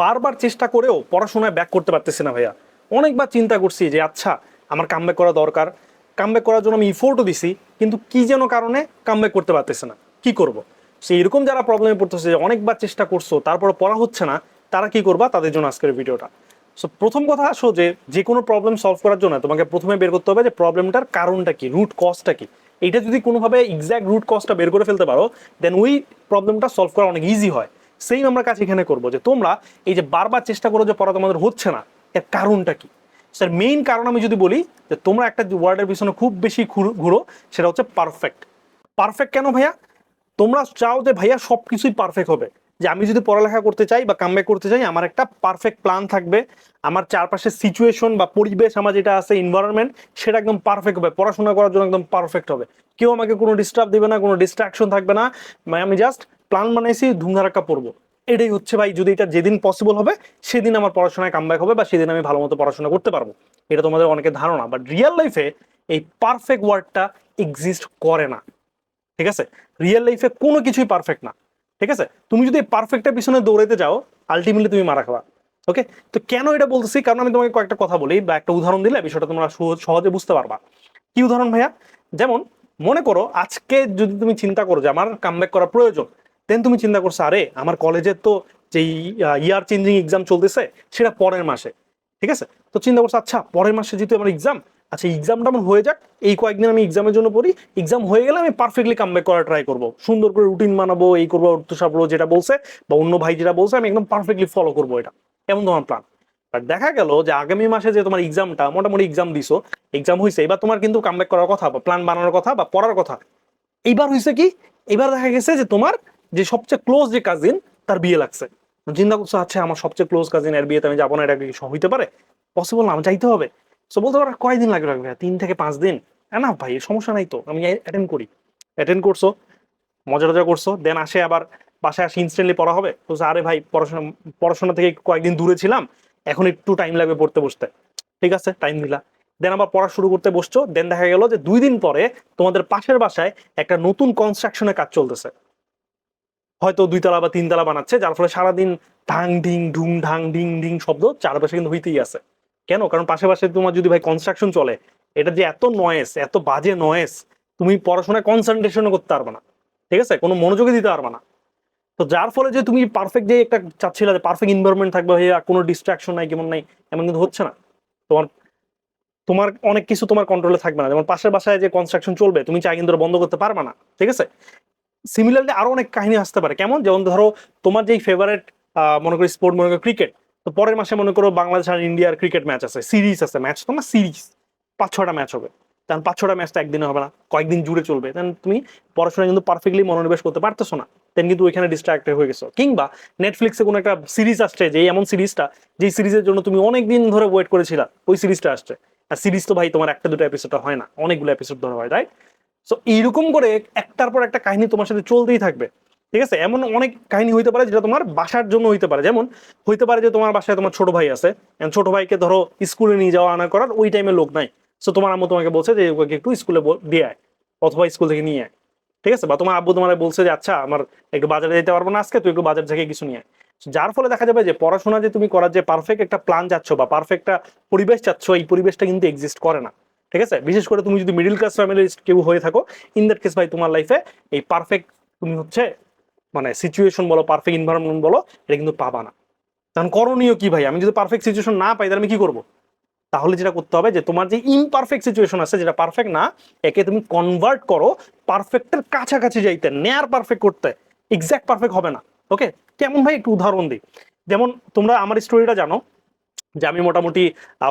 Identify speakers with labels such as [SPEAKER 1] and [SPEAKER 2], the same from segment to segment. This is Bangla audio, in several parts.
[SPEAKER 1] বারবার চেষ্টা করেও পড়াশোনায় ব্যাক করতে পারতেছি না ভাইয়া। অনেকবার চিন্তা করছি যে আচ্ছা আমার কামব্যাক করা দরকার। কামব্যাক করার জন্য আমি ইফোর্টও দিছি, কিন্তু কি যেন কারণে কামব্যাক করতে পারতেছে না। কি করব? সে এরকম যারা প্রবলেমে পড়তেছে, যে অনেকবার চেষ্টা করছ তারপরে পড়া হচ্ছে না, তারা কি করবা? তাদের জন্য আজকের ভিডিওটা। সো প্রথম কথা আসো যে যে কোনো প্রবলেম সলভ করার জন্য তোমাকে প্রথমে বের করতে হবে যে প্রবলেমটার কারণটা কি রুট কজটা কি। এটা যদি কোনোভাবে এক্স্যাক্ট রুট কজটা বের করে ফেলতে পারো দেন ওই প্রবলেমটা সলভ করা অনেক ইজি হয়। সেম আমরা কাজ এখানে করব, যে তোমরা এই যে বারবার চেষ্টা করো যে পড়া তোমাদের হচ্ছে না, এর কারণটা কি? স্যার মেইন কারণ আমি যদি বলি, যে তোমরা একটা ওয়ার্ডের পিছনে খুব বেশি ঘুরো- সেটা হচ্ছে পারফেক্ট পারফেক্ট কেন ভাইয়া? তোমরা চাও যে ভাইয়া সব কিছুই পারফেক্ট হবে। যে আমি যদি পড়ালেখা করতে চাই বা কামব্যাক করতে চাই, আমার একটা পারফেক্ট প্ল্যান থাকবে। আমার চারপাশের সিচুয়েশন বা পরিবেশ আমার যেটা আছে এনভায়রনমেন্ট সেটা একদম পারফেক্ট হবে। পড়াশোনা করার জন্য একদম পারফেক্ট হবে। কেউ আমাকে কোনো ডিস্টার্ব দেবে না, কোনো ডিস্ট্রাকশন থাকবে না। মানে আমি জাস্ট প্ল্যান বানাইছি ধুমধারাক্কা পড়ব এটাই হচ্ছে ভাই, যদি এটা যেদিন পসিবল হবে, সেদিন আমার পড়াশোনায় কামব্যাক হবে বা সেদিন আমি ভালো মতো পড়াশোনা করতে পারব। এটা তোমাদের অনেকের ধারণা বাট রিয়েল লাইফে এই পারফেক্ট ওয়ার্ডটা এক্সিস্ট করে না। ঠিক আছে? রিয়েল লাইফে কোনো কিছুই পারফেক্ট না। ঠিক আছে? তুমি যদি পারফেক্টের পিছনে দৌড়াতে যাও আলটিমেটলি তুমি মারা খাবা। ওকে তো কেন এটা বলতেছি? কারণ আমি তোমাকে কয়েকটা কথা বলি বা একটা উদাহরণ দিলে বিষয়টা তোমরা সহজে বুঝতে পারবা। কি উদাহরণ ভাইয়া? যেমন, মনে করো আজকে যদি তুমি চিন্তা করো যে আমার কামব্যাক করা প্রয়োজন দেন তুমি চিন্তা করছ, আরে, আমার কলেজের তো যেই ইয়ার চেঞ্জিং এক্সাম চলতেছে, সেটা পরের মাসে। ঠিক আছে? তো চিন্তা করছ আচ্ছা পরের মাসে যেহেতু আমার এক্সাম আচ্ছা এক্সামটা আমার হয়ে যাক, এই কয়েকদিন আমি এক্সামের জন্য পড়ি এক্সাম হয়ে গেলে আমি পারফেক্টলি কামব্যাক করার ট্রাই করব। সুন্দর করে রুটিন বানাবো, এই করব bro যেটা বলছে, বা অন্য ভাই যেটা বলছে, আমি একদম পারফেক্টলি ফলো করব এটা। এমন তোমার প্ল্যান বাট দেখা গেল যে আগামী মাসে যে তোমার এক্সামটা মোটামুটি এক্সাম দিছো এক্সাম হয়েছে এবার তোমার কিন্তু কামব্যাক করার কথা বা প্ল্যান বানানোর কথা বা পড়ার কথা। এইবার হয়েছে কি? এবার দেখা গেছে যে তোমার যে সবচেয়ে ক্লোজ যে কাজিন তার বিয়ে লাগছে। চিন্তা করছ আচ্ছা আমার সবচেয়ে ক্লোজ কাজিন এর বিয়েতে আমি যাব না, এটা কি হইতে পারে? পসিবল না আমি যাইতে হবে। সো বলতে পারো কয়দিন লাগবে লাগবে? তিন থেকে পাঁচ দিন? না ভাই, সমস্যা নাই তো। আমি অ্যাটেন্ড করি। অ্যাটেন্ড করছ, মজা টজা করছ দেন আসে আবার বাসায় আসে ইনস্ট্যান্টলি পড়া হবে। তো আরে ভাই, পড়াশোনা পড়াশোনা থেকে কয়েকদিন দূরে ছিলাম, এখন একটু টাইম লাগবে পড়তে বসতে। ঠিক আছে টাইম দিলা। দেন আবার পড়া শুরু করতে বসছো দেন দেখা গেল যে দুই দিন পরে তোমাদের পাশের বাসায় একটা নতুন কনস্ট্রাকশনের কাজ চলতেছে। হয়তো দুই তলা বা তিন তলা বানাচ্ছে, যার ফলে সারাদিন ঢাং, ঢিং, ঢুং, ঢাং ডিং ডিং শব্দ চারপাশে কিন্তু হইতেই আছে। কেন? কারণ পাশে তোমার যদি ভাই কনস্ট্রাকশন চলে, এটা যে এত নয়েস এত বাজে নয়েস তুমি পড়াশোনায় কনসেন্ট্রেশনও করতে পারবে না। ঠিক আছে? কোনো মনোযোগই দিতে পারবে না। তো যার ফলে যে তুমি পারফেক্ট যে একটা চাচ্ছিলে যে পারফেক্ট এনভায়রনমেন্ট থাকবে ভাইয়া, কোনো ডিস্ট্রাকশন নাই, কেমন নাই, এমন কিন্তু হচ্ছে না। তোমার তোমার অনেক কিছু তোমার কন্ট্রোলে থাকবে না। যেমন পাশের বাসায় যে কনস্ট্রাকশন চলবে, তুমি চাই কিন্তু বন্ধ করতে পারবে না। ঠিক আছে? সিমিলারলি আরও অনেক কাহিনী আসতে পারে। কেমন? যেমন ধরো, তোমার যেই ফেভারিট মনে করি স্পোর্ট মনে করো ক্রিকেট তো পরের মাসে মনে করো বাংলাদেশ আর ইন্ডিয়ার ক্রিকেট ম্যাচ আছে সিরিজ আছে ম্যাচ তোমার সিরিজ পাঁচ ছটা ম্যাচ হবে। তখন পাঁচ ছটা ম্যাচটা একদিনে হবে না, কয়েকদিন জুড়ে চলবে। দেন তুমি পড়াশোনায় কিন্তু পারফেক্টলি মনোনিবেশ করতে পারতেছো না। দেন কিন্তু ওইখানে ডিস্ট্রাক্টেড হয়ে গেছো। কিংবা নেটফ্লিক্সে কোনো একটা সিরিজ আসছে যে এমন সিরিজটা যেই সিরিজের জন্য তুমি অনেক দিন ধরে ওয়েট করেছিলা, ওই সিরিজটা আসছে। আর সিরিজ তো ভাই তোমার একটা, দুটো এপিসোড হয় না, অনেকগুলো এপিসোড ধরে হয় রাইট সো এইরকম করে একটার পর একটা কাহিনী তোমার সাথে চলতেই থাকবে। ঠিক আছে? এমন অনেক কাহিনী হইতে পারে যেটা তোমার বাসার জন্য হইতে পারে। যেমন, হইতে পারে যে তোমার বাসায় তোমার ছোট ভাই আছে। ছোট ভাইকে ধরো স্কুলে নিয়ে যাওয়া, আনা করার ওই টাইমে লোক নাই। সো তোমার আম্মু তোমাকে বলছে যে, ওকে একটু স্কুলে দিয়ে আয়। অথবা স্কুল থেকে নিয়ে আয়। ঠিক আছে? বা তোমার আব্বু তোমার বলছে যে আচ্ছা আমার একটু বাজারে যেতে পারব না আজকে, তুই একটু বাজার থেকে কিছু নিয়ে আয়। যার ফলে দেখা যাবে যে, পড়াশোনা যে তুমি করার যে পারফেক্ট একটা প্ল্যান চাচ্ছ বা পারফেক্ট একটা পরিবেশ চাচ্ছ, এই পরিবেশটা কিন্তু এক্সিস্ট করে না। ঠিক আছে? বিশেষ করে তুমি যদি মিডিল ক্লাস ফ্যামিলির কেউ হয়ে থাকো ইন দ্যাট কেস ভাই, তোমার লাইফে এই পারফেক্ট তুমি হচ্ছে মানে সিচুয়েশন বলো পারফেক্ট এনভায়রনমেন্ট বলো, এটা কিন্তু পাবা না। কারণ করণীয় কি ভাই? আমি যদি পারফেক্ট সিচুয়েশন না পাই, তাহলে আমি কি করব? তাহলে যেটা করতে হবে যে, তোমার যে ইমপারফেক্ট সিচুয়েশন আছে, যেটা পারফেক্ট না, একে তুমি কনভার্ট করো পারফেক্টের কাছাকাছি যাইতে নেয়ার পারফেক্ট করতে। এক্স্যাক্ট পারফেক্ট হবে না ওকে কেমন ভাই? একটু উদাহরণ দিই। যেমন তোমরা আমার স্টোরিটা জানো, যে আমি মোটামুটি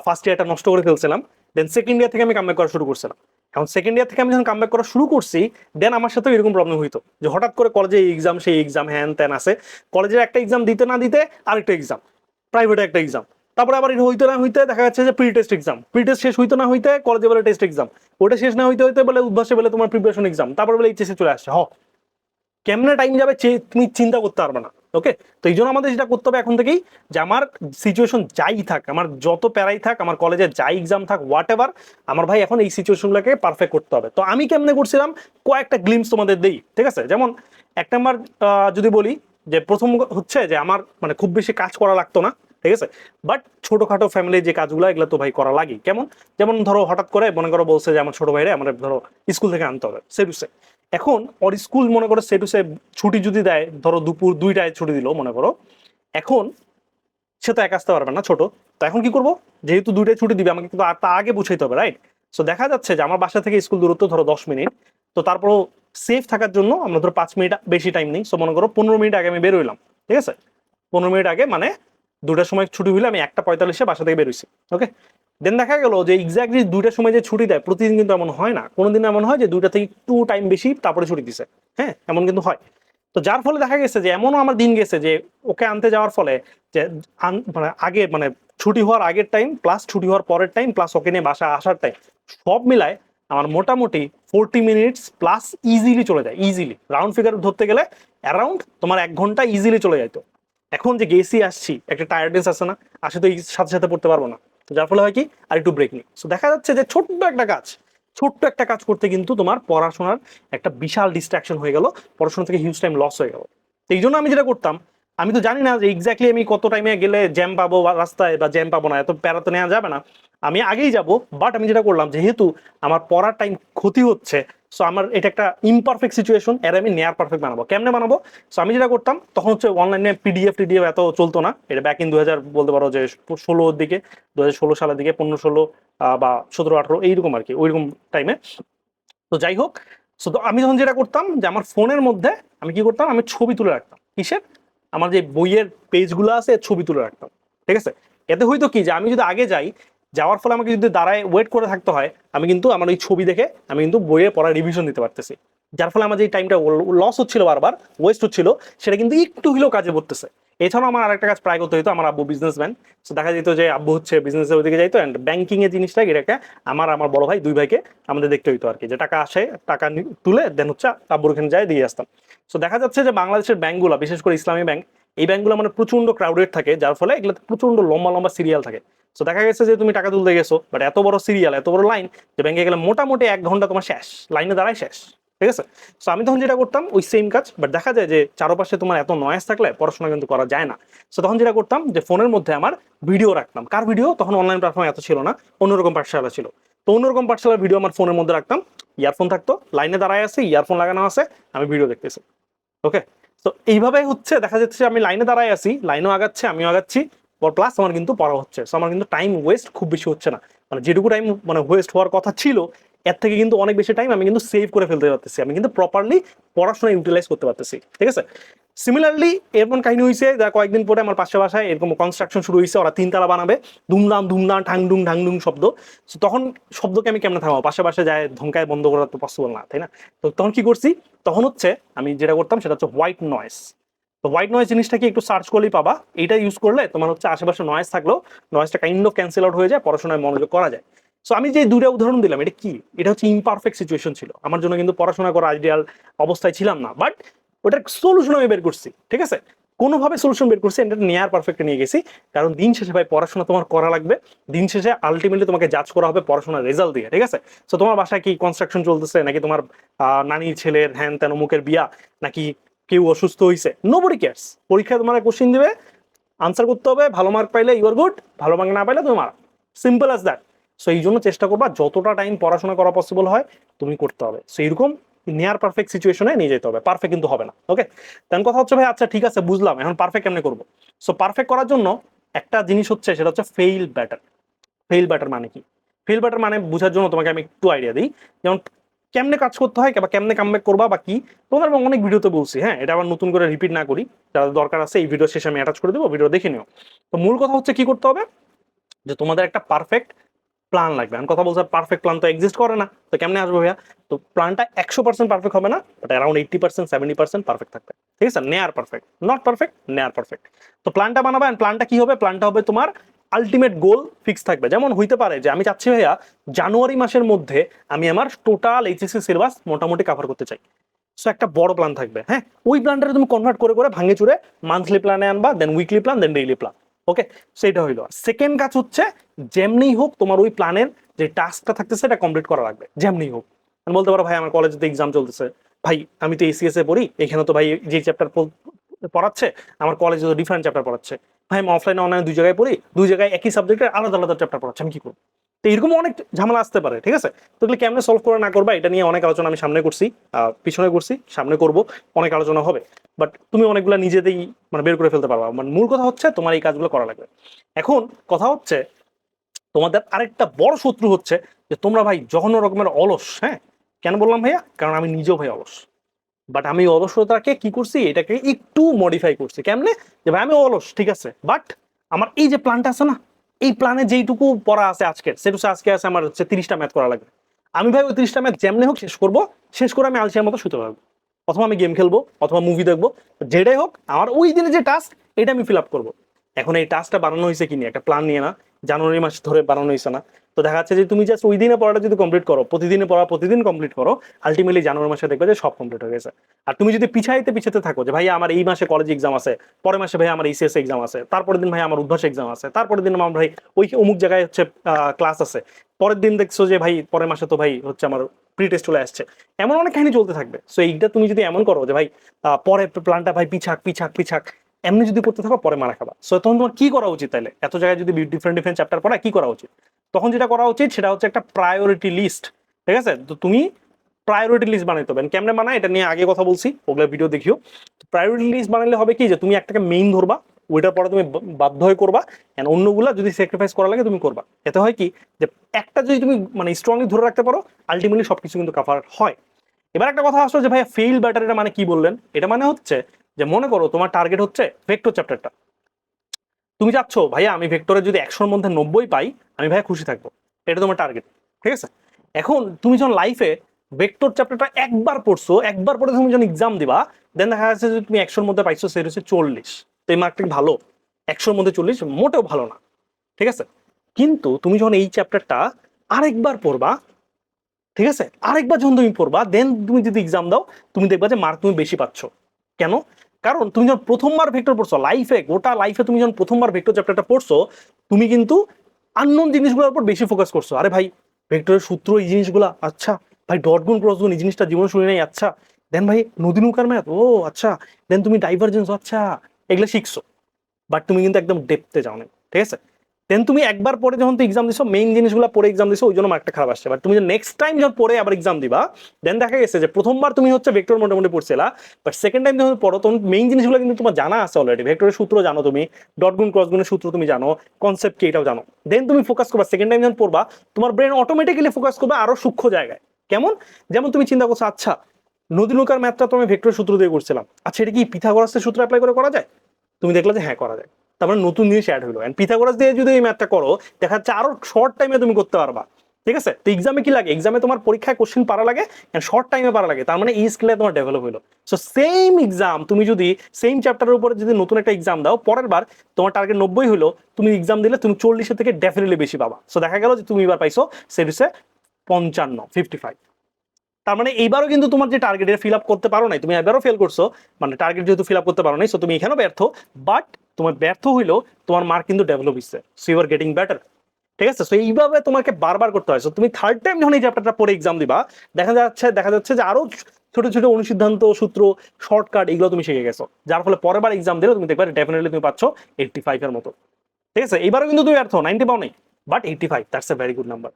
[SPEAKER 1] ফার্স্ট ইয়ারটা নষ্ট করে ফেলছিলাম। দেন সেকেন্ড ইয়ার থেকে আমি কামব্যাক করা শুরু করছিলাম। এখন সেকেন্ড ইয়ার থেকে আমি যখন কামব্যাক করা শুরু করছি দেন আমার সাথেও এরকম প্রবলেম হইতো যে হঠাৎ করে কলেজে এই এক্সাম সেই এক্সাম হ্যান ত্যান আছে। কলেজের একটা এক্সাম দিতে না দিতে আরেকটা এক্সাম প্রাইভেটে একটা এক্সাম তারপরে আবার হইতে না হইতে দেখা যাচ্ছে যে pre test exam pre test শেষ হইতে না হইতে কলেজে বলে টেস্ট এক্সাম ওটা শেষ না হইতে হইতে বলে উদ্ভাসে বলে তোমার প্রিপারেশন এক্সাম তারপরে বলে এইচএসে চলে আসছে। হ, কেমনে টাইম যাবে তুমি চিন্তা করতে পারবে না। ওকে তো এই জন্য আমাদের যেটা করতে হবে এখন থেকেই যে আমার সিচুয়েশন যাই থাক, আমার যত প্যারাই থাক, আমার কলেজে যাই এক্সাম থাক হোয়াট এভার আমার ভাই এখন এই সিচুয়েশনগুলোকে পারফেক্ট করতে হবে। তো আমি কেমনে করছিলাম? কয়েকটা গ্লিমস তোমাদের দেই, ঠিক আছে? যেমন এক নাম্বার যদি বলি যে প্রথম হচ্ছে যে আমার মানে খুব বেশি কাজ করা লাগতো না, ঠিক আছে? বাট ছোটখাটো ফ্যামিলির যে কাজগুলো, এগুলো তো ভাই করা লাগে কেমন? যেমন ধরো হঠাৎ করে মনে করো বলছে যে আমার ছোট ভাইরে, আমার ধরো স্কুল থেকে আনতে হবে সে এখন ওর স্কুল মনে করো সে টু সে ছুটি যদি দেয়, ধরো দুপুর দুইটায় ছুটি দিল মনে করো, এখন সে তো এক আসতে পারবে না, ছোট। তো এখন কি করব? যেহেতু দুইটায় ছুটি দিবে, আমাকে কিন্তু তা আগে বুঝাইতে হবে রাইট সো দেখা যাচ্ছে যে আমার বাসা থেকে স্কুল দূরত্ব ধরো দশ মিনিট, তো তারপরও সেফ থাকার জন্য আমরা ধরো পাঁচ মিনিট বেশি টাইম নেই। সো মনে করো পনেরো মিনিট আগে আমি বেরোইলাম ঠিক আছে? পনেরো মিনিট আগে মানে দুটার সময় ছুটি হইলে আমি একটা পঁয়তাল্লিশে বাসা থেকে বেরোইছি ওকে দেন দেখা গেল যে এক্স্যাক্টলি দুইটার সময় যে ছুটি দেয়, প্রতিদিন কিন্তু এমন হয় না। কোনোদিন এমন হয় যে দুইটা থেকে একটু টাইম বেশি তারপরে ছুটি দিছে হ্যাঁ? এমন কিন্তু হয়। তো যার ফলে দেখা গেছে যে এমনও আমার দিন গেছে যে ওকে আনতে যাওয়ার ফলে যে মানে আগে মানে ছুটি হওয়ার আগের টাইম প্লাস ছুটি হওয়ার পরের টাইম প্লাস ওকে নিয়ে বাসা আসার টাইম সব মিলায় আমার মোটামুটি ফোরটি মিনিটস প্লাস ইজিলি চলে যায় ইজিলি রাউন্ড ফিগার ধরতে গেলে অ্যারাউন্ড তোমার এক ঘণ্টা ইজিলি চলে যাইতো। এখন যে গেসি আসছি, একটা টায়ার্ডনেস আছে না, আসে তো এই সাথে সাথে পড়তে পারব না। যার ফলে হয় কি, আর একটু ব্রেক নিই। সো দেখা যাচ্ছে যে ছোট্ট একটা কাজ, ছোট্ট একটা কাজ করতে কিন্তু তোমার পড়াশোনার একটা বিশাল ডিস্ট্রাকশন হয়ে গেল, পড়াশোনা থেকে হিউজ টাইম লস হয়ে গেল। এই জন্য আমি যেটা করতাম, আমি তো জানি না যে এক্স্যাক্টলি আমি কত টাইমে গেলে জ্যাম পাবো রাস্তায় বা জ্যাম পাবো না, এত প্যারা তো নেওয়া যাবে না। আমি আগেই যাব বাট আমি যেটা করলাম, যেহেতু আমার পড়ার টাইম ক্ষতি হচ্ছে সো আমার এটা একটা ইমপারফেক্ট সিচুয়েশন এর আমি নেয়ার পারফেক্ট বানাবো। কেমনে বানাবো? সো আমি যেটা করতাম, তখন হচ্ছে অনলাইনে পিডিএফ টিডিএফ এত চলতো না। এটা ব্যাক ইন দু হাজার বলতে পারো যে ষোলোর দিকে দু ষোলো সালের দিকে, পনেরো, ষোলো বা সতেরো, আঠেরো, এইরকম আর কি, ওইরকম টাইমে তো যাই হোক সো তো আমি যখন যেটা করতাম, যে আমার ফোনের মধ্যে আমি কি করতাম, আমি ছবি তুলে রাখতাম। কিসের? আমার যে বইয়ের পেজগুলো আছে, ছবি তুলে রাখতাম। ঠিক আছে? এতে হয়তো কি, যে আমি যদি আগে যাই যাওয়ার ফলে আমাকে যদি দাঁড়ায় ওয়েট করে থাকতে হয়, আমি কিন্তু আমার ওই ছবি দেখে, আমি কিন্তু বইয়ে পড়া রিভিশন দিতে পারতেছি। যার ফলে আমার যে টাইমটা লস হচ্ছিল বারবার ওয়েস্ট হচ্ছিল, সেটা কিন্তু একটু হলেও কাজে পড়তেছে। এছাড়াও আমার আরেকটা কাজ প্রায় করতে হতো আমার আব্বু বিজনেসম্যান তো দেখা যেত যে আব্বু হচ্ছে বিজনেসের ওদিকে যাইতো অ্যান্ড ব্যাংকিং এর জিনিসটা, এটাকে আমার আমার বড় ভাই, দুই ভাইকে আমাদের দেখতে হইতো আর কি যে টাকা আসে, টাকা তুলে দেন হচ্ছে আব্বুর ওখানে যায় দিয়ে আসতাম। সো দেখা যাচ্ছে যে বাংলাদেশের ব্যাংকগুলো, বিশেষ করে ইসলামী ব্যাংক, এই ব্যাংকগুলো মানে প্রচণ্ড ক্রাউডেড থাকে, যার ফলে এগুলোতে প্রচণ্ড লম্বা লম্বা সিরিয়াল থাকে। সো দেখা গেছে যে তুমি টাকা তুলতে গেছো বাট এত বড় সিরিয়াল এত বড় লাইন যে ব্যাংকে গেলে মোটামুটি এক ঘণ্টা তোমার শেষ লাইনে দাঁড়ায় শেষ, ঠিক আছে? সো আমি তখন যেটা করতাম, ওই সেম কাজ বাট দেখা যায় যে চারপাশে তোমার এত নয়েস থাকলে পড়াশোনা কিন্তু করা যায় না। সো তখন যেটা করতাম যে ফোনের মধ্যে আমার ভিডিও রাখতাম। কার ভিডিও তখন অনলাইন প্ল্যাটফর্ম এত ছিল না, অন্যরকম পাঠশালা ছিল। তো অন্যরকম পাঠশালার ভিডিও আমার ফোনের মধ্যে রাখতাম ইয়ারফোন থাকতো লাইনে দাঁড়ায় আছে ইয়ারফোন লাগানো আছে, আমি ভিডিও দেখতেছি। ওকে তো এইভাবে হচ্ছে, দেখা যাচ্ছে আমি লাইনে দাঁড়ায় আছি লাইনও আগাচ্ছে, আমিও আগাচ্ছি প্লাস আমার কিন্তু পড়া হচ্ছে। সো আমার কিন্তু টাইম ওয়েস্ট খুব বেশি হচ্ছে না। মানে যেটুকু টাইম মানে ওয়েস্ট হওয়ার কথা ছিল, এর থেকে কিন্তু অনেক বেশি টাইম আমি কিন্তু সেভ করে ফেলতে পারতেছি। আমি কিন্তু প্রপারলি পড়াশোনা ইউটিলাইজ করতে পারতেছি। ঠিক আছে? সিমিলারলি এরকম কাহিনী হয়েছে যা কয়েকদিন পরে আমার পাশে বাসায় এরকম কনস্ট্রাকশন শুরু হয়েছে ওরা তিনতলা বানাবে। ধুমধাম ধুমধাম, ঠাংডুং, ঢাংডুং শব্দ। So তখন শব্দকে আমি কেমন থামাবো? পাশে পাশে যায় ধমকায় বন্ধ করা তো পসিবল না, তাই না? তো তখন কি করছি? তখন হচ্ছে আমি যেটা করতাম সেটা হচ্ছে হোয়াইট নয়েস তো হোয়াইট নয়েজ জিনিসটাকে একটু সার্চ করলেই পাবা। এটা ইউজ করলে তোমার হচ্ছে আশেপাশে নয়েজ থাকলেও নয়েজটা কাইন্ড অফ ক্যান্সেল আউট হয়ে যায়, পড়াশোনায় মনোযোগ করা যায়। সো আমি যে দুটা উদাহরণ দিলাম, এটা কি? এটা হচ্ছে ইমপারফেক্ট সিচুয়েশন ছিল। আমার জন্য কিন্তু পড়াশোনা করা আইডিয়াল অবস্থায় ছিলাম না। বাট ওটার সলিউশন আমি বের করছি, ঠিক আছে? কোনোভাবে সলিউশন বের করছি এটা নেয়ার পারফেক্টে নিয়ে গেছি। কারণ দিন শেষে ভাই পড়াশোনা তোমার করা লাগবে। দিন শেষে আলটিমেটলি তোমাকে জাজ করা হবে পড়াশোনার রেজাল্ট দিয়ে, ঠিক আছে? সো তোমার বাসায় কি কনস্ট্রাকশন চলতেছে? নাকি তোমার নানির ছেলের হ্যান তেন মুখের বিয়া? নাকি কেউ অসুস্থ হয়েছে নোবডি কেয়ার্স পরীক্ষায় তোমার কোশ্চিন দিবে আনসার করতে হবে, ভালো মার্ক পাইলে ইউ আর গুড ভালো মার্ক না পাইলে তুমি মারা। সিম্পল অ্যাজ দ্যাট সো এই জন্য চেষ্টা করবা, যতটা টাইম পড়াশোনা করা পসিবল হয়, তুমি করতে হবে। সো এইরকম নেয়ার পারফেক্ট সিচুয়েশনে নিয়ে যেতে হবে। পারফেক্ট কিন্তু হবে না। ওকে তেমন কথা হচ্ছে ভাই আচ্ছা ঠিক আছে, বুঝলাম। এখন পারফেক্ট কেমনে করব? সো পারফেক্ট করার জন্য একটা জিনিস হচ্ছে, সেটা হচ্ছে ফেইল ব্যাটার ফেইল ব্যাটার মানে কি? ফেইল ব্যাটার মানে বোঝার জন্য তোমাকে আমি একটু আইডিয়া দিই। যেমন কেমনে কাজ করতে হয়, বা কেমনে কামব্যাক করবা, বা কি? তোমাদের আমি অনেক ভিডিওতে বলছি হ্যাঁ? এটা আবার নতুন করে রিপিট না করি। যারা দরকার আছে, এই ভিডিও শেষে আমি অ্যাটাচ করে দেবো ভিডিও দেখে নিও। তো মূল কথা হচ্ছে কি করতে হবে? যে তোমাদের একটা পারফেক্ট প্ল্যান লাগবে। আমি কথা বলছি পারফেক্ট প্ল্যান তো এক্সিস্ট করে না। তো কেমনে আসবে ভাইয়া? তো প্ল্যানটা একশো পার্সেন্ট পারফেক্ট হবে না but around eighty percent seventy percent perfect থাকবে। ঠিক আছে? Near perfect not perfect near perfect তো প্ল্যানটা বানাবে প্ল্যানটা কি হবে? প্ল্যানটা হবে তোমার আলটিমেট গোল ফিক্স থাকবে। যেমন হইতে পারে যে আমি চাচ্ছি ভাইয়া জানুয়ারি মাসের মধ্যে আমি আমার টোটাল এইচএসসি সিলেবাস মোটামুটি কাভার করতে চাই। সো একটা বড় প্ল্যান থাকবে হ্যাঁ? ওই প্ল্যানটা তুমি কনভার্ট করে করে ভাঙে চুরে মান্থলি প্ল্যানে আনবা then weekly plan then daily plan okay সেটা হইল। সেকেন্ড কাজ হচ্ছে যেমনি হোক তোমার ওই প্ল্যানের যে টাস্কটা থাকতেছে এটা কমপ্লিট করা লাগবে, যেমনি হোক। আমি বলতে পারো ভাই, আমার কলেজে তো এক্সাম চলতেছে। ভাই, আমি তো এসিএস এ পড়ি, এখানে তো ভাই যে চ্যাপ্টার পড়াচ্ছে, আমার কলেজে তো ডিফারেন্ট চ্যাপ্টার পড়াচ্ছে। ভাই আমি অফলাইনে অনলাইনে দুই জায়গায় পড়ি, দুই জায়গায় একই সাবজেক্টের আলাদা আলাদা চ্যাপ্টার পড়াচ্ছে, আমি কি করব? তো এরকম অনেক ঝামেলা আসতে পারে, ঠিক আছে? তো এগুলো কেমনে সলভ করে না করবা, এটা নিয়ে অনেক আলোচনা আমি সামনে করছি পিছনে করছি, সামনে করব, অনেক আলোচনা হবে। বাট তুমি অনেকগুলো নিজেতেই মানে বের করে ফেলতে পারবা। মানে মূল কথা হচ্ছে তোমার এই কাজগুলো করা লাগবে। এখন কথা হচ্ছে, তোমাদের আরেকটা বড় শত্রু হচ্ছে যে তোমরা ভাই জঘন্য রকমের অলস হ্যাঁ? কেন বললাম ভাইয়া? কারণ আমি নিজেও ভাই অলস। বাট আমি অলসতাকে কি করছি? এটাকে একটু মডিফাই করছি। কেমনে? যে ভাই, আমি অলস, ঠিক আছে? বাট আমার এই যে প্ল্যানটা আছে না, এই প্ল্যানে যেইটুকু পড়া আছে আজকে সেটুকু আজকে আছে আমার হচ্ছে তিরিশটা ম্যাথ করা লাগবে। আমি ভাই, ওই তিরিশটা ম্যাথ যেমনি হোক শেষ করব, শেষ করে আমি আলসিয়ার মতো শুতে পারব অথবা আমি গেম খেলব, অথবা মুভি দেখব, যেটাই হোক, আমার ওই দিনে যে টাস্ক এটা আমি ফিল আপ করব। এখন এই টাস্কটা বানানো হয়েছে কি নিয়ে? একটা প্ল্যান নিয়ে না। জানুয়ারি মাস ধরে বানানো হয়েছে না। তো দেখা যাচ্ছে যে তুমি জাস্ট ওই দিনে পড়াটা যদি কমপ্লিট করো, প্রতিদিনে পড়া, প্রতিদিন কমপ্লিট করো আলটিমেটলি জানুয়ারি মাসে দেখবে যে সব কমপ্লিট হয়ে গেছে। আর তুমি যদি পিছাইতে পিছাতে থাকো যে ভাই আমার এই মাসে কলেজ এক্সাম আছে, পরের মাসে ভাই আমার ইসিএস এক্সাম আছে, তারপরের দিন ভাই আমার উদ্ভাস এক্সাম আছে, তারপরের দিন আমার ভাই ওই অমুক জায়গায় হচ্ছে ক্লাস আছে, পরের দিন দেখছ যে ভাই, পরের মাসে তো ভাই হচ্ছে আমার প্রি টেস্ট চলে আসছে। এমন অনেক কাহিনী চলতে থাকবে। সো এইটা তুমি যদি এমন করো যে, ভাই পরে প্ল্যানটা ভাই পিছাক পিছাক পিছাক। এমনি যদি করতে থাকো, পরে মারা খাবা। সো তখন তোমার কি করা উচিত তাহলে এত জায়গায় যদি ডিফারেন্ট ডিফারেন্ট চ্যাপ্টার পড়া, কি করা উচিত? তখন যেটা করা উচিত, সেটা হচ্ছে একটা প্রায়োরিটি লিস্ট ঠিক আছে? তো তুমি প্রায়োরিটি লিস্ট বানাইতে হবে কেমনে বানায়? এটা নিয়ে আগে কথা বলছি, ওগুলো ভিডিও দেখিও। প্রায়োরিটি লিস্ট বানালে হবে কি? যে তুমি একটাকে মেইন ধরবা, ওইটার পরে তুমি বাধ্য হয়ে করবা এন্ড অন্যগুলা যদি স্যাক্রিফাইস করা লাগে, তুমি করবা। এতে হয় কি? যে একটা যদি তুমি মানে স্ট্রংলি ধরে রাখতে পারো আলটিমেটলি সবকিছু কিন্তু কাভার হয়। এবার একটা কথা আসলো যে ভাই ফেইল ব্যাটার এটা মানে কি বললেন? এটা মানে হচ্ছে যে মনে করো তোমার টার্গেট হচ্ছে ভেক্টর চ্যাপ্টারটা তুমি চাচ্ছ, ভাইয়া, আমি ভেক্টরে যদি একশোর মধ্যে নব্বই পাই, আমি ভাইয়া খুশি থাকব। এটা তোমার টার্গেট ঠিক আছে? এখন তুমি যখন লাইফে ভেক্টর চ্যাপ্টারটা একবার পড়ছো, একবার পড়ে তুমি যখন এক্সাম দিবা দেন দেখা যাচ্ছে যে তুমি একশোর মধ্যে পাইছো সেটা হচ্ছে চল্লিশ। তো এই মার্কটা ভালো। একশোর মধ্যে চল্লিশ মোটেও ভালো না, ঠিক আছে? কিন্তু তুমি যখন এই চ্যাপ্টারটা আরেকবার পড়বা, ঠিক আছে? আরেকবার যখন তুমি পড়বা দেন তুমি যদি এক্সাম দাও, তুমি দেখবা যে মার্ক তুমি বেশি পাচ্ছ। কেন? কারণ তুমি যখন প্রথমবার ভেক্টর পড়ছো লাইফে গোটা লাইফে তুমি যখন প্রথমবার ভেক্টর চ্যাপ্টারটা পড়ছো, তুমি কিন্তু আননোন জিনিসগুলোর উপর বেশি ফোকাস করছ। আরে ভাই ভেক্টরের সূত্র এই জিনিসগুলো আচ্ছা ভাই ডট গুণ ক্রস গুণ এই জিনিসটা জীবন শুনে নেই আচ্ছা। দেন ভাই নদী নৌকার ম্যাথ ও আচ্ছা। দেন তুমি ডাইভারজেন্স আচ্ছা এগুলো শিখছো। বাট তুমি কিন্তু একদম ডেপতে যাও না ঠিক আছে? দেন তুমি একবার পরে যখন তুই এক্সাম দিছো মেইন জিনিসগুলো পরে এক্সাম দিছো ওই জন্য মার্কটা খারাপ আসছে। বাট তুমি নেক্সট টাইম যখন পরে আবার এক্সাম দিবা দেন দেখা গেছে যে প্রথমবার তুমি হচ্ছে ভেক্টর মোটামুটি পড়ছিলা বাট সেকেন্ড টাইম যখন পড়ো, তখন মেইন জিনিসগুলো কিন্তু তোমার জানা আছে অলরেডি ভেক্টরের সূত্র জানো তুমি ডট গুণ ক্রস গুণের সূত্র তুমি জানো কনসেপ্ট কি এটাও জানো। দেন তুমি ফোকাস করবা সেকেন্ড টাইম যখন পড়বা, তোমার ব্রেন অটোমেটিক্যালি ফোকাস করবে আরও সূক্ষ্ম জায়গায়। কেমন? যেমন তুমি চিন্তা করছ আচ্ছা নদী নৌকার ম্যাথটা তো আমি ভেক্টর সূত্র দিয়ে করছিলাম। আচ্ছা এটা কি পিথাগোরাসের সূত্র অ্যাপ্লাই করে করা যায়? তুমি দেখলে যে হ্যাঁ করা যায়। তারপরে নতুন জিনিস অ্যাড হলো। এন্ড পিথাগোরাস দিয়ে যদি এই ম্যাথটা করো, দেখা যাচ্ছে আরও শর্ট টাইমে তুমি করতে পারবা। ঠিক আছে? তো এক্সামে কি লাগে? এক্সামে তোমার পরীক্ষায় কোশ্চেন পারা লাগে এন্ড শর্ট টাইমে পারা লাগে। তার মানে এই স্কিলে তোমার ডেভেলপ হলো। সো সেম এক্সাম তুমি যদি সেম চ্যাপ্টারের উপরে যদি নতুন একটা এক্সাম দাও, পরের বার তোমার টার্গেট নব্বই হলো, তুমি এক্সাম দিলে তুমি চল্লিশের থেকে ডেফিনেটলি বেশি পাবা। সো দেখা গেল যে তুমি এবার পাইছো হচ্ছে পঞ্চান্ন ফিফটি ফাইভ তার মানে এইবারও কিন্তু তোমার যে টার্গেট ফিল আপ করতে পারো নাই, তুমি এবারও ফেল করছ। মানে টার্গেট যেহেতু ফিল আপ করতে পারো নাই সো তুমি এখানেও ব্যর্থ। বাট তোমার ব্যর্থ হইলেও তোমার মার্ক কিন্তু ডেভেলপ হচ্ছে so you are getting better ঠিক আছে? সো এইভাবে তোমাকে বারবার করতে হয়। সো তুমি থার্ড টাইম যখন এই চ্যাপ্টারটা পরে এক্সাম দিবা, দেখা যাচ্ছে দেখা যাচ্ছে যে আরও ছোট ছোট অনুসিদ্ধান্ত, সূত্র শর্টকাট এগুলো তুমি শিখে গেছো। যার ফলে পরের বার এক্সাম দিলে তুমি দেখবে ডেফিনেটলি তুমি পাচ্ছ এইটটি ফাইভ এর মতো। ঠিক আছে? এইবারও কিন্তু তুমি ব্যর্থ নাইনটি পাও নেই but eighty five that's a very good number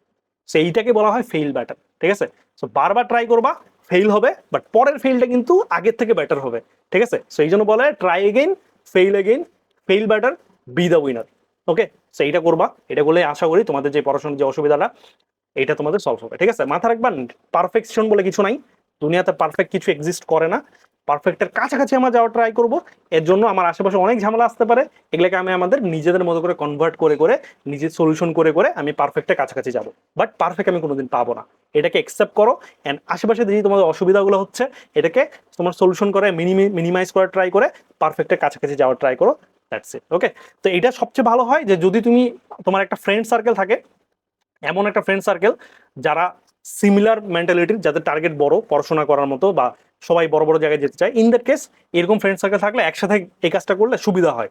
[SPEAKER 1] so এইটাকে বলা হয় ফেইল ব্যাটার ঠিক আছে? সো বারবার ট্রাই করবা ফেইল হবে বাট পরের ফেইলটা কিন্তু আগের থেকে বেটার হবে। ঠিক আছে? সো এই জন্য বলে try again fail again fail better be the winner okay so এইটা করবা। এটা করলে আশা করি তোমাদের যে পড়াশোনার যে অসুবিধাটা এটা তোমাদের সলভ হবে। ঠিক আছে? মাথা রাখবা। পারফেকশন বলে কিছু নাই। দুনিয়াতে পারফেক্ট কিছু এক্সিস্ট করে না। পারফেক্টের কাছাকাছি আমরা যাওয়ার ট্রাই করব। এর জন্য আমার আশেপাশে অনেক ঝামেলা আসতে পারে। এগুলোকে আমি আমাদের নিজেদের মতো করে কনভার্ট করে করে, নিজের সলিউশন করে করে আমি পারফেক্টের কাছাকাছি যাব। বাট পারফেক্ট আমি কোনোদিন পাবো না। এটাকে অ্যাকসেপ্ট করো। অ্যান্ড আশেপাশে যে তোমাদের অসুবিধাগুলো হচ্ছে, এটাকে তোমার সলিউশন করে মিনিমাইজ করার ট্রাই করে পারফেক্টের কাছাকাছি যাওয়ার ট্রাই করো। দ্যাটস ইট ওকে তো এটা সবচেয়ে ভালো হয় যে যদি তুমি তোমার একটা ফ্রেন্ড সার্কেল থাকে, এমন একটা ফ্রেন্ড সার্কেল যারা সিমিলার মেন্টালিটির যাদের টার্গেট বড়, পড়াশোনা করার মতো বা সবাই বড় বড় জায়গায় যেতে চায় ইন দ্যাট কেস এরকম ফ্রেন্ড সার্কেল থাকলে একসাথে এই কাজটা করলে সুবিধা হয়।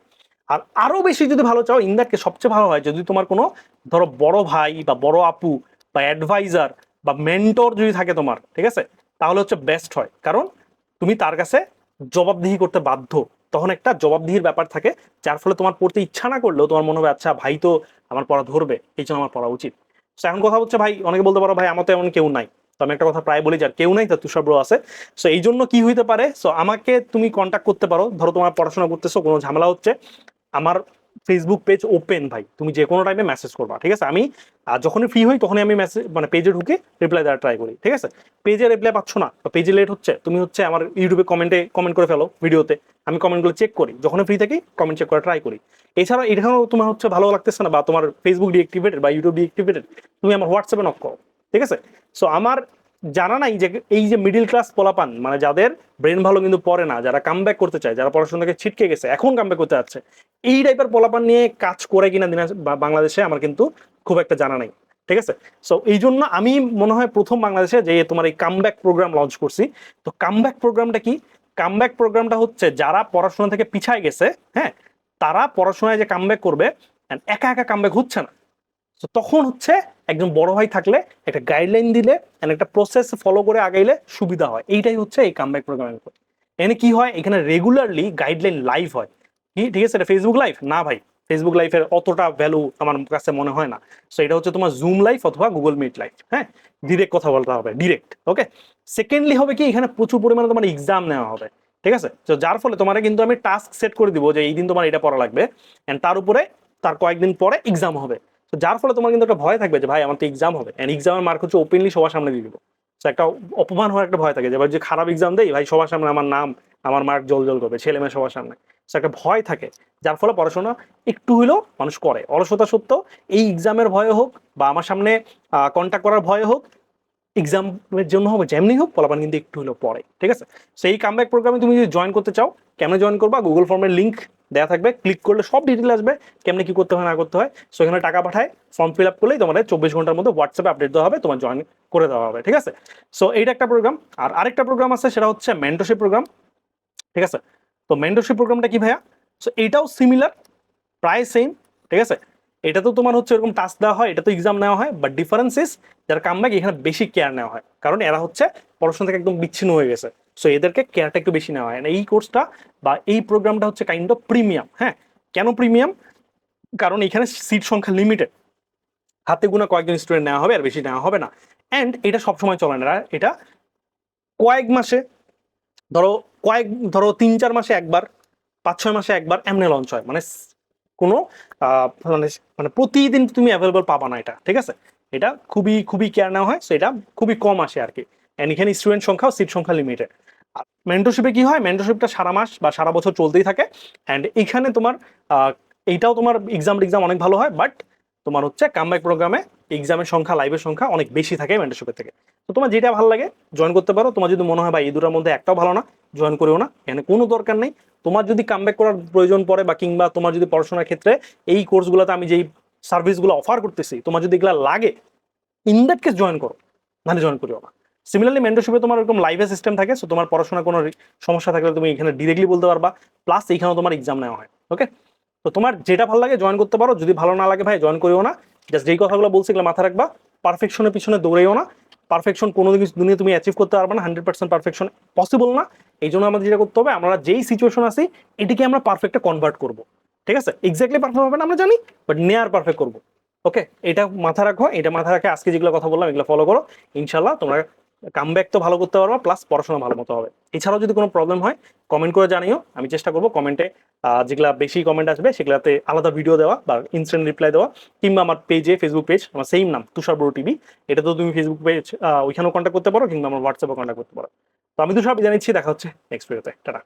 [SPEAKER 1] আর আরও বেশি যদি ভালো চাও ইন দ্যাট কেস সবচেয়ে ভালো হয় যদি তোমার কোনো ধরো বড় ভাই বা বড় আপু বা অ্যাডভাইজার বা মেন্টর যদি থাকে তোমার, ঠিক আছে? তাহলে হচ্ছে বেস্ট হয়। কারণ তুমি তার কাছে জবাবদিহি করতে বাধ্য। তখন একটা জবাবদিহির ব্যাপার থাকে, যার ফলে তোমার পড়তে ইচ্ছা না করলেও তোমার মনে হবে আচ্ছা ভাই তো আমার পড়া ধরবে, এই জন্য আমার পড়া উচিত। সো এখন কথা হচ্ছে, ভাই, অনেকে বলতে পারো, ভাই, আমার তো এমন কেউ নাই। তো আমি একটা কথা প্রায় বলি, যার কেউ নাই, তার তুষার ব্রো আছে। সো এই জন্য কি হইতে পারে? সো আমাকে তুমি কন্ট্যাক্ট করতে পারো। ধরো তোমার পড়াশোনা করতেছো, কোনো ঝামেলা হচ্ছে। আমার ফেসবুক পেজ ওপেন ভাই। তুমি যে কোনো টাইমে মেসেজ করবা ঠিক আছে? আমি আহ, যখনই ফ্রি হই তখনই আমি মেসেজ মানে পেজে ঢুকে রিপ্লাই দেওয়ার ট্রাই করি ঠিক আছে? পেজে রিপ্লাই পাচ্ছ না বা পেজে লেট হচ্ছে তুমি হচ্ছে আমার ইউটিউবে কমেন্টে কমেন্ট করে ফেলো ভিডিওতে আমি কমেন্টগুলো চেক করি যখনই ফ্রি থাকি কমেন্ট চেক করা ট্রাই করি। এছাড়া এখানেও তোমার হচ্ছে ভালো লাগতেছে না বা তোমার ফেসবুক ডিএক্টিভেটেড বা ইউটিউব ডিএক্টিভেটেড তুমি আমার হোয়াটসঅ্যাপে নক করো ঠিক আছে? সো আমার জানা নাই যে এই যে মিডিল ক্লাস পোলাপান মানে যাদের ব্রেন ভালো কিন্তু পড়ে না, যারা কাম করতে চায়, যারা পড়াশোনা থেকে ছিটকে গেছে, এখন কাম করতে যাচ্ছে, এই টাইপের পোলাপান নিয়ে কাজ করে কিনা দিনা বাংলাদেশে আমার কিন্তু খুব একটা জানা নাই, ঠিক আছে? সো এই জন্য আমি মনে হয় প্রথম বাংলাদেশে যে তোমার এই কামব্যাক প্রোগ্রাম লঞ্চ করছি, তো কামব্যাক প্রোগ্রামটা কি? কামব্যাক প্রোগ্রামটা হচ্ছে যারা পড়াশোনা থেকে পিছায় গেছে হ্যাঁ তারা পড়াশোনায় যে কামব্যাক করবে একা একা কামব্যাক হচ্ছে না। তো তখন হচ্ছে একজন বড় ভাই থাকলে একটা গাইডলাইন দিলে একটা প্রসেস ফলো করে আগাইলে সুবিধা হয়। এইটাই হচ্ছে এই কামব্যাক প্রোগ্রামের উপর এখানে কি হয়? এখানে রেগুলারলি গাইডলাইন লাইভ হয়। কি? ঠিক আছে? এটা ফেসবুক লাইভ না ভাই। ফেসবুক লাইফের অতটা ভ্যালু আমার কাছে মনে হয় না। সো এটা হচ্ছে তোমার জুম লাইফ অথবা গুগল মিট লাইফ হ্যাঁ? ডিরেক্ট কথা বলতে হবে। ডিরেক্ট ওকে সেকেন্ডলি হবে কি? এখানে প্রচুর পরিমাণে তোমার এক্সাম নেওয়া হবে। ঠিক আছে? তো যার ফলে তোমার কিন্তু আমি টাস্ক সেট করে দিব যে এই দিন তোমার এটা পড়া লাগবে এন্ড তার উপরে তার কয়েকদিন পরে এক্সাম হবে। তো যার ফলে তোমার কিন্তু একটা ভয় থাকবে যে, ভাই, আমার তো এক্সাম হবে। এন্ড এক্সামের মার্ক হচ্ছে ওপেনলি সবার সামনে দিয়ে দিব। তো একটা অপমান হওয়ার একটা ভয় থাকে যে যে খারাপ এক্সাম দেই, ভাই, সবার সামনে আমার নাম, আমার মার্ক জল জল করবে, ছেলে মেয়ে সবার সামনে। তো একটা ভয় থাকে। যার ফলে পড়াশোনা একটু হলেও মানুষ করে। অলসতা সত্ত্বেও এই এক্সামের ভয়ে হোক বা আমার সামনে কন্ট্যাক্ট করার ভয়ে হোক এক্সামের জন্য হোক যেমনি হোক, ফলাফল কিন্তু একটু হলেও পড়ে। ঠিক আছে? সেই কামব্যাক প্রোগ্রামে তুমি যদি জয়েন করতে চাও, কেমনে জয়েন করবা? গুগল ফর্মের লিঙ্ক দেওয়া থাকবে। ক্লিক করলে সব ডিটেল আসবে, কেমনে কি করতে হয়, না করতে হয়। সো এখানে টাকা পাঠায় ফর্ম ফিল আপ করলেই তোমাদের চব্বিশ ঘণ্টার মধ্যে হোয়াটসঅ্যাপে আপডেট দেওয়া হবে, তোমার জয়েন করে দেওয়া হবে, ঠিক আছে? সো এইটা একটা প্রোগ্রাম আর আরেকটা প্রোগ্রাম আছে, সেটা হচ্ছে মেন্টরশিপ প্রোগ্রাম ঠিক আছে? তো মেন্টরশিপ প্রোগ্রামটা কি ভাইয়া? সো এইটাও সিমিলার প্রায় সেম ঠিক আছে? এটা তো তোমার হচ্ছে এরকম টাস্ক দেওয়া হয়, এটা তো এক্সাম নেওয়া হয় বাট ডিফারেন্স ইস যারা কামব্যাক এখানে বেশি কেয়ার নেওয়া হয়। কারণ এরা হচ্ছে পড়াশোনা থেকে একদম বিচ্ছিন্ন হয়ে গেছে। সো এদেরকে কেয়ারটা একটু বেশি নেওয়া হয়। এই কোর্সটা বা এই প্রোগ্রামটা হচ্ছে কাইন্ড অফ প্রিমিয়াম হ্যাঁ? কেন প্রিমিয়াম কারণ এখানে সিট সংখ্যা লিমিটেড হাতে গোনা কয়েকজন স্টুডেন্ট নেওয়া হবে, আর বেশি নেওয়া হবে না। অ্যান্ড এটা সবসময় চলে না। এটা কয়েক মাসে, ধরো কয়েক, ধরো তিন চার মাসে একবার, পাঁচ ছয় মাসে একবার এমনি লঞ্চ হয়। মানে কোনো মানে মানে প্রতিদিন তুমি অ্যাভেলেবল পাবা না এটা, ঠিক আছে? এটা খুবই খুবই কেয়ার নেওয়া হয় সো এটা খুবই কম আসে আর কি। অ্যান্ড এখানে স্টুডেন্ট সংখ্যাও সিট সংখ্যা লিমিটেড মেন্টরশিপে কি হয়? মেন্টরশিপটা সারা মাস বা সারা বছর চলতেই থাকে। অ্যান্ড এখানে তোমার এইটাও তোমার এক্সাম এক্সাম অনেক ভালো হয় বাট তোমার হচ্ছে কামব্যাক প্রোগ্রামে এক্সামের সংখ্যা লাইভের সংখ্যা অনেক বেশি থাকে মেন্টরশিপের থেকে। তো তোমার যেটা ভালো লাগে জয়েন করতে পারো। তোমার যদি মনে হয় বা এই দুটার মধ্যে একটাও ভালো না জয়েন করেও না। এখানে কোনো দরকার নেই। তোমার যদি কামব্যাক করার প্রয়োজন পড়ে বা কিংবা তোমার যদি পড়াশোনার ক্ষেত্রে এই কোর্সগুলোতে আমি যেই সার্ভিসগুলো অফার করতেছি, তোমার যদি এগুলো লাগে ইন দ্যাট কেস জয়েন করো। নাহলে জয়েন করিও না। সিমিলারলি মেন্টরশিপে তোমার এরকম লাইভে সিস্টেম থাকে সো তোমার পড়াশোনা কোনো সমস্যা থাকলে তুমি এখানে ডিরেক্টলি বলতে পারবা। প্লাস এইখানেও তোমার এক্সাম নেওয়া হয় ওকে তো তোমার যেটা ভালো লাগে জয়েন করতে পারো। যদি ভালো না লাগে, ভাই জয়েন করিও না। জাস্ট যেই কথাগুলো বলছি এগুলো মাথা রাখবা। পারফেকশনের পিছনে দৌড়েও না। পারফেকশন কোনো কিছু দুনিয়া তুমি অ্যাচিভ করতে পারবে না হান্ড্রেড পার্সেন্ট পারফেকশন পসিবল না। এই জন্য আমাদের যেটা করতে হবে, আমরা যেই সিচুয়েশন আছি, এটিকে আমরা পারফেক্টে কনভার্ট করব। ঠিক আছে? এক্স্যাক্টলি পারফেক্ট হবে না, আমরা জানি বাট নেয়ার পারফেক্ট করব। ওকে এটা মাথা রাখো, এটা মাথা রাখে আজকে যেগুলো কথা বললাম, এগুলো ফলো করো। ইনশাল্লাহ তোমরা কামব্যাক তো ভালো করতে পারবা প্লাস পড়াশোনা ভালো মতো হবে। এছাড়াও যদি কোনো প্রবলেম হয় কমেন্ট করে জানিও, আমি চেষ্টা করব কমেন্টে যেগুলা বেশি কমেন্ট আসবে, সেগুলাতে আলাদা ভিডিও দেওয়া বা ইনস্ট্যান্ট রিপ্লাই দেওয়া, কিংবা আমার পেজে ফেসবুক পেজ আমার সেম নাম, তুষার বড় টিভি এটা তো তুমি ফেসবুক পেজ ওইখানেও কন্ট্যাক্ট করতে পারো, কিংবা আমার হোয়াটসঅ্যাপে কন্ট্যাক্ট করতে পারো। তো আমি তুষার জানিয়েছি দেখা হচ্ছে নেক্সট ভিডিওতে টাটা।